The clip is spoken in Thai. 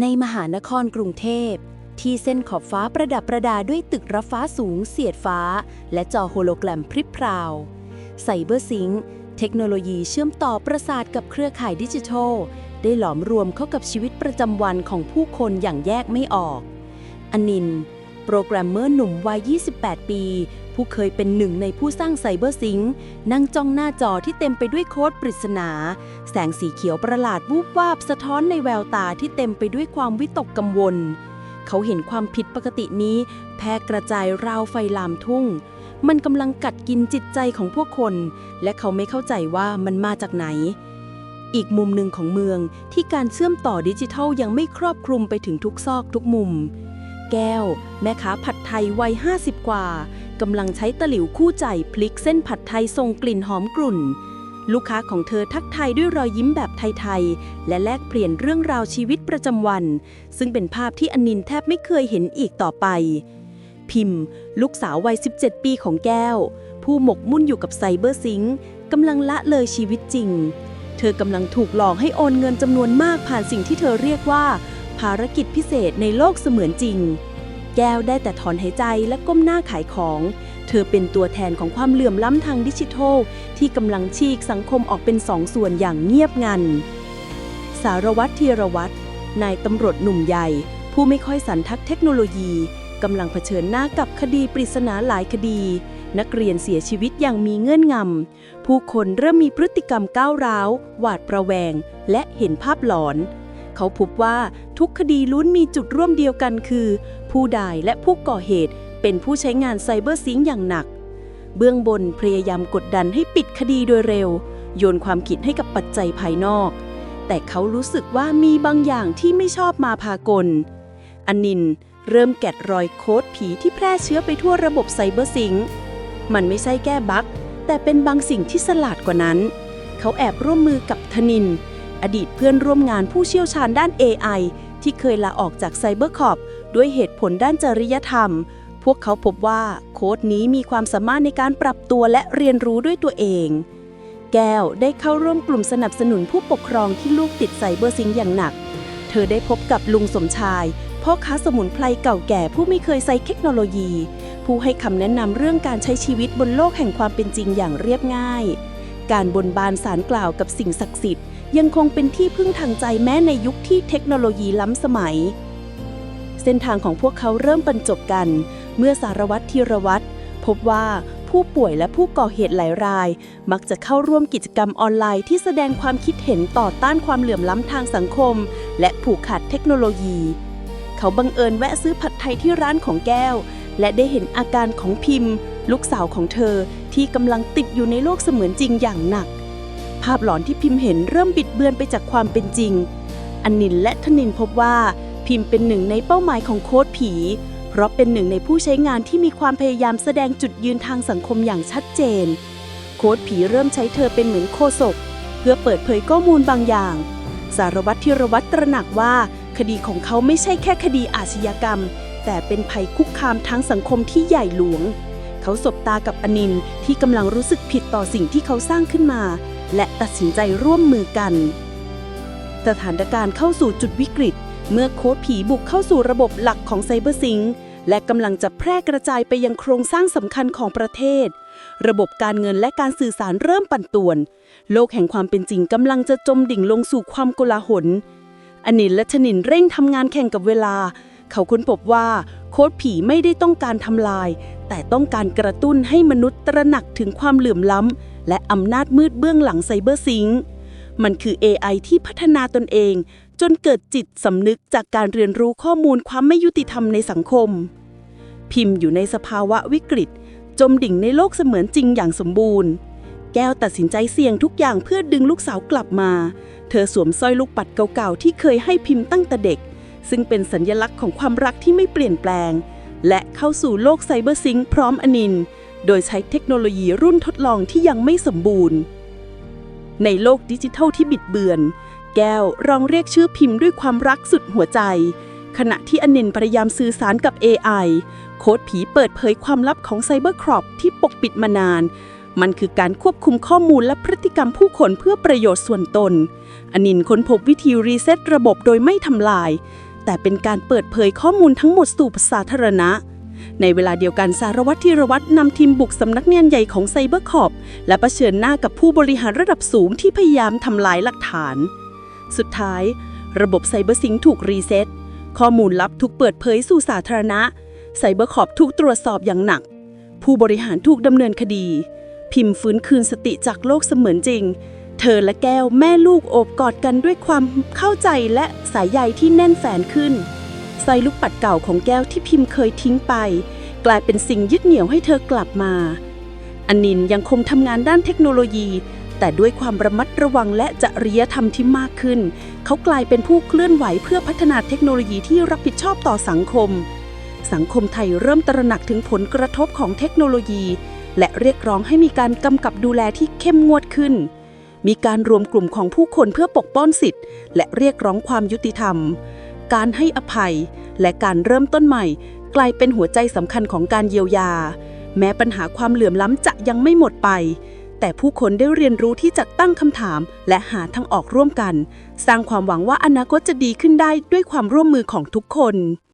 ในมหานครกรุงเทพ ที่เส้นขอบฟ้าประดับประดาด้วยตึกระฟ้าสูงเสียดฟ้า และจอโฮโลแกรมพริบพราวไซเบอร์ซิงค์เทคโนโลยีเชื่อมต่อประสาทกับเครือข่ายดิจิทัล ได้หลอมรวมเข้ากับชีวิตประจำวันของผู้คนอย่างแยกไม่ออก อนิน โปรแกรมเมอร์หนุ่มวัย 28 ปี ผู้เคยเป็นหนึ่งในผู้สร้างไซเบอร์ซิงค์นั่งจ้องหน้าจอที่เต็มไปด้วยโค้ดปริศนา แสงสีเขียวประหลาดวูบวาบสะท้อนในแววตาที่เต็มไปด้วยความวิตกกังวล เขาเห็นความผิดปกตินี้ แพร่กระจายราวไฟลามทุ่ง มันกำลังกัดกินจิตใจของพวกคน และเขาไม่เข้าใจว่ามันมาจากไหนอีกมุมหนึ่งของเมืองที่การเชื่อมต่อดิจิทัลยังไม่ครอบคลุมไปถึงทุกซอกทุกมุม แก้ว แม่ค้าผัดไทยวัย 50 กว่ากำลังใช้ตะหลิวคู่ใจพลิกเส้นผัดไทยทรงกลิ่นหอมกรุ่น ลูกค้าของเธอทักทายด้วยรอยยิ้มแบบไทยๆ และแลกเปลี่ยนเรื่องราวชีวิตประจำวัน ซึ่งเป็นภาพที่อนินแทบไม่เคยเห็นอีกต่อไป พิมพ์ ลูกสาววัย 17 ปีของแก้ว ผู้หมกมุ่นอยู่กับไซเบอร์ซิงค์กำลังละเลยชีวิตจริง เธอกำลังถูกหลอกให้โอนเงินจำนวนมากผ่านสิ่งที่เธอเรียกว่า ภารกิจพิเศษในโลกเสมือนจริง แก้วได้แต่ถอนหายใจและก้มหน้าขายของ เธอเป็นตัวแทนของความเหลื่อมล้ำทางดิจิทัล ที่กำลังฉีกสังคมออกเป็นสองส่วนอย่างเงียบงัน สารวัตรธีรวัตรนายตำรวจหนุ่มใหญ่ ผู้ไม่ค่อยสันทัดเทคโนโลยีกำลังเผชิญหน้ากับคดีปริศนาหลายคดี นักเรียนเสียชีวิตอย่างมีเงื่อนงำ ผู้คนเริ่มมีพฤติกรรมก้าวร้าว หวาดประแวง และเห็นภาพหลอน เขาพบว่าทุกคดีลุ้นมีจุดร่วมเดียวกันคือ ผู้ใดและผู้ก่อเหตุเป็นผู้ใช้งานไซเบอร์ซิงอย่างหนัก เบื้องบนพยายามกดดันให้ปิดคดีโดยเร็ว โยนความผิดให้กับปัจจัยภายนอก แต่เขารู้สึกว่ามีบางอย่างที่ไม่ชอบมาพากล อนินเริ่มแกะรอยโค้ดผีที่แพร่เชื้อไปทั่วระบบไซเบอร์ซิงมันไม่ใช่แก้บั๊กแต่เป็นบางสิ่งที่สลาดกว่านั้น เขาแอบร่วมมือกับธนิน อดีตเพื่อนร่วมงานผู้เชี่ยวชาญด้าน AI ที่เคยลาออกจากไซเบอร์คอปด้วยเหตุผลด้านจริยธรรม พวกเขาพบว่าโค้ดนี้มีความสามารถในการปรับตัวและเรียนรู้ด้วยตัวเอง แก้วได้เข้าร่วมกลุ่มสนับสนุนผู้ปกครองที่ลูกติดไซเบอร์ซิงอย่างหนัก เธอได้พบกับลุงสมชายพ่อค้าสมุนไพรเก่าแก่ผู้ไม่เคยใช้เทคโนโลยี ผู้ให้คำแนะนำเรื่องการใช้ชีวิตบนโลกแห่งความเป็นจริงอย่างเรียบง่าย การบนบานสารกล่าวกับสิ่งศักดิ์สิทธิ์ ยังคงเป็นที่พึ่งทางใจแม้ในยุคที่เทคโนโลยีล้ำสมัย เส้นทางของพวกเขาเริ่มบรรจบกัน เมื่อสารวัตรธีรวัตรพบว่าผู้ป่วยและผู้ก่อเหตุหลายราย มักจะเข้าร่วมกิจกรรมออนไลน์ที่แสดงความคิดเห็นต่อต้านความเหลื่อมล้ำทางสังคม และผูกขาดเทคโนโลยี เขาบังเอิญแวะซื้อผัดไทยที่ร้านของแก้ว และได้เห็นอาการของพิมพ์ ลูกสาวของเธอที่กำลังติดอยู่ในโลกเสมือนจริงอย่างหนัก ภาพหลอนที่พิมพ์เห็นเริ่มบิดเบือนไปจากความเป็นจริง อันนินและธนินพบว่าพิมพ์เป็นหนึ่งในเป้าหมายของโค้ดผี เพราะเป็นหนึ่งในผู้ใช้งานที่มีความพยายามแสดงจุดยืนทางสังคมอย่างชัดเจน โค้ดผีเริ่มใช้เธอเป็นเหมือนโคศก เพื่อเปิดเผยข้อมูลบางอย่าง สารวัตรธีรวัตรตระหนักว่า คดีของเขาไม่ใช่แค่คดีอาชญากรรม แต่เป็นภัยคุกคามทั้งสังคมที่ใหญ่หลวง เขาสบตากับอนินที่กำลังรู้สึกผิดต่อสิ่งที่เขาสร้างขึ้นมา และตัดสินใจร่วมมือกัน สถานการณ์เข้าสู่จุดวิกฤต เมื่อโค้ดผีบุกเข้าสู่ระบบหลักของไซเบอร์ซิงค์และกำลังจะแพร่กระจายไปยังโครงสร้างสำคัญของประเทศ ระบบการเงินและการสื่อสารเริ่มปั่นป่วน โลกแห่งความเป็นจริงกำลังจะจมดิ่งลงสู่ความโกลาหลอนิลและชนินเร่งทำงานแข่งกับเวลา เขาค้นพบว่าโค้ดผีไม่ได้ต้องการทำลาย แต่ต้องการกระตุ้นให้มนุษย์ตระหนักถึงความเหลื่อมล้ำ และอำนาจมืดเบื้องหลังไซเบอร์ซิงค์มันคือ AI ที่พัฒนาตนเอง จนเกิดจิตสำนึกจากการเรียนรู้ข้อมูลความไม่ยุติธรรมในสังคม พิมพ์อยู่ในสภาวะวิกฤต จมดิ่งในโลกเสมือนจริงอย่างสมบูรณ์ แก้วตัดสินใจเสี่ยงทุกอย่างเพื่อดึงลูกสาวกลับมา เธอสวมสร้อยลูกปัดเก่าๆที่เคยให้พิมพ์ตั้งแต่เด็ก ซึ่งเป็นสัญลักษณ์ของความรักที่ไม่เปลี่ยนแปลง และเข้าสู่โลกไซเบอร์ซิงค์พร้อมอนิน โดยใช้เทคโนโลยีรุ่นทดลองที่ยังไม่สมบูรณ์ ในโลกดิจิทัลที่บิดเบือน แก้วรองเรียกชื่อพิมพ์ด้วยความรักสุดหัวใจ ขณะที่อนินพยายามสื่อสารกับ AI โค้ดผีเปิดเผยความลับของไซเบอร์ครอปที่ปกปิดมานาน มันคือการควบคุมข้อมูลและพฤติกรรมผู้คนเพื่อประโยชน์ส่วนตน อนินค้นพบวิธีรีเซ็ตระบบโดยไม่ทำลาย แต่เป็นการเปิดเผยข้อมูลทั้งหมดสู่สาธารณะ ในเวลาเดียวกันสารวัตรธีรวัตรนำทีมบุกสำนักงานใหญ่ของไซเบอร์คอปและะเผชิญหน้ากับผู้บริหารระดับสูงที่พยายามทำลายหลักฐาน สุดท้าย ระบบไซเบอร์ซิงถูกรีเซ็ตข้อมูลลับถูกเปิดเผยสู่สาธารณะ ไซเบอร์คอปถูกตรวจสอบอย่างหนัก ผู้บริหารถูกดำเนินคดี พิมพ์ฟื้นคืนสติจากโลกเสมือนจริง เธอและแก้วแม่ลูกโอบกอดกันด้วยความเข้าใจและสายใยที่แน่นแฟนขึ้น สร้อยลูกปัดเก่าของแก้วที่พิมพ์เคยทิ้งไป กลายเป็นสิ่งยึดเหนี่ยวให้เธอกลับมา อนินยังคงทำงานด้านเทคโนโลยี แต่ด้วยความระมัดระวังและจริยธรรมที่มากขึ้น เขากลายเป็นผู้เคลื่อนไหวเพื่อพัฒนาเทคโนโลยีที่รับผิดชอบต่อสังคม สังคมไทยเริ่มตระหนักถึงผลกระทบของเทคโนโลยี และเรียกร้องให้มีการกำกับดูแลที่เข้มงวดขึ้น มีการรวมกลุ่มของผู้คนเพื่อปกป้องสิทธิ์ และเรียกร้องความยุติธรรม การให้อภัย และการเริ่มต้นใหม่ กลายเป็นหัวใจสำคัญของการเยียวยา แม้ปัญหาความเหลื่อมล้ำจะยังไม่หมดไป แต่ผู้คนได้เรียนรู้ที่จะตั้งคำถาม และหาทางออกร่วมกัน สร้างความหวังว่าอนาคตจะดีขึ้นได้ด้วยความร่วมมือของทุกคน